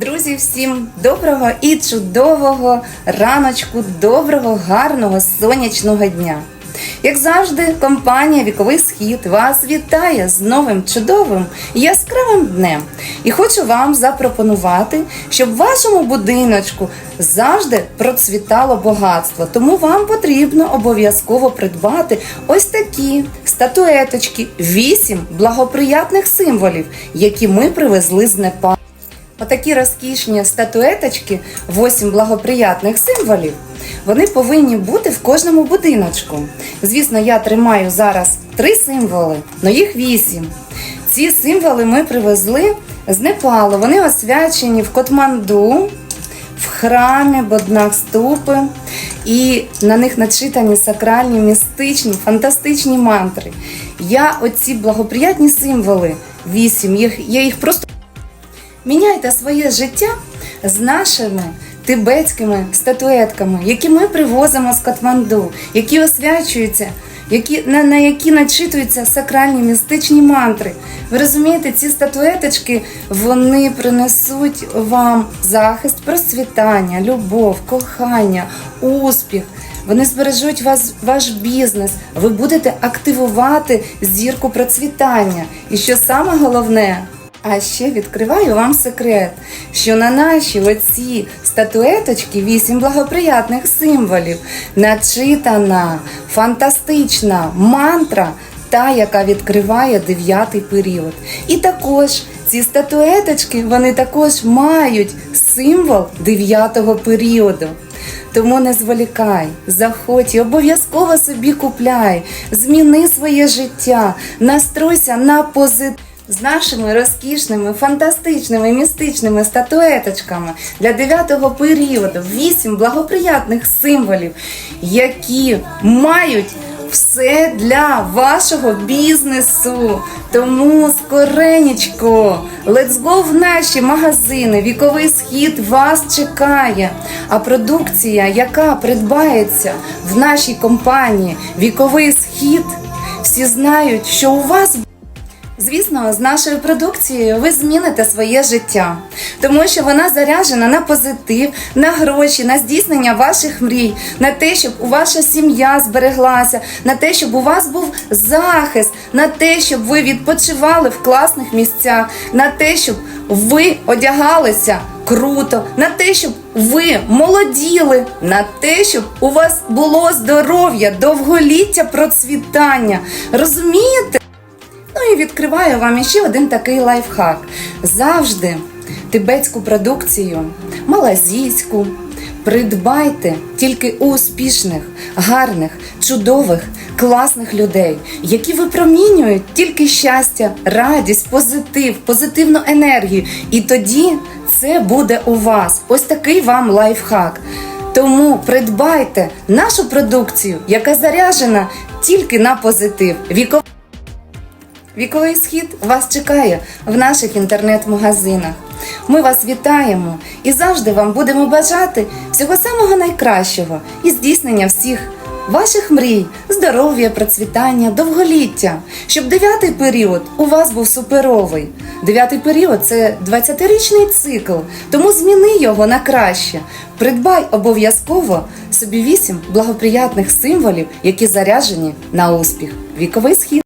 Друзі, всім доброго і чудового раночку, доброго, гарного сонячного дня. Як завжди, компанія Віковий Схід вас вітає з новим чудовим яскравим днем. І хочу вам запропонувати, щоб в вашому будиночку завжди процвітало багатство. Тому вам потрібно обов'язково придбати ось такі статуеточки, вісім благоприятних символів, які ми привезли з Непалу. Отакі розкішні статуеточки, 8 благоприятних символів, вони повинні бути в кожному будиночку. Звісно, я тримаю зараз три символи, але їх вісім. Ці символи ми привезли з Непалу. Вони освячені в Котманду, в храмі Боднак-ступи, і на них начитані сакральні, містичні, фантастичні мантри. Я оці благоприятні символи, вісім, я їх просто Міняйте своє життя з нашими тибетськими статуетками, які ми привозимо з Катманду, які освячуються, які, на, на які начитуються сакральні містичні мантри. Ви розумієте, ці статуеточки вони принесуть вам захист, процвітання, любов, кохання, успіх. Вони збережуть вас, ваш бізнес, ви будете активувати зірку процвітання. І що саме головне, а ще відкриваю вам секрет, що на наші оці статуеточки вісім благоприятних символів начитана фантастична мантра, та, яка відкриває дев'ятий період. І також ці статуеточки вони також мають символ дев'ятого періоду. Тому не зволікай, заходь і обов'язково собі купляй, зміни своє життя, настройся на позитив з нашими розкішними, фантастичними, містичними статуеточками для дев'ятого періоду, вісім благоприятних символів, які мають все для вашого бізнесу. Тому скоренечко, let's go в наші магазини. Віковий схід вас чекає. А продукція, яка придбається в нашій компанії Віковий схід, всі знають, що у вас Звісно, з нашою продукцією ви зміните своє життя, тому що вона заряджена на позитив, на гроші, на здійснення ваших мрій, на те, щоб у ваша сім'я збереглася, на те, щоб у вас був захист, на те, щоб ви відпочивали в класних місцях, на те, щоб ви одягалися круто, на те, щоб ви молоділи, на те, щоб у вас було здоров'я, довголіття, процвітання. Розумієте? Ну і відкриваю вам ще один такий лайфхак. Завжди тибетську продукцію, малазійську. Придбайте тільки у успішних, гарних, чудових, класних людей, які випромінюють тільки щастя, радість, позитив, позитивну енергію. І тоді це буде у вас. Ось такий вам лайфхак. Тому придбайте нашу продукцію, яка заряджена тільки на позитив. Віко... Віковий схід вас чекає в наших інтернет-магазинах. Ми вас вітаємо і завжди вам будемо бажати всього самого найкращого і здійснення всіх ваших мрій, здоров'я, процвітання, довголіття, щоб дев'ятий період у вас був суперовий. Дев'ятий період це 20-річний цикл, тому зміни його на краще. Придбай обов'язково собі вісім благоприятних символів, які заряджені на успіх. Віковий схід.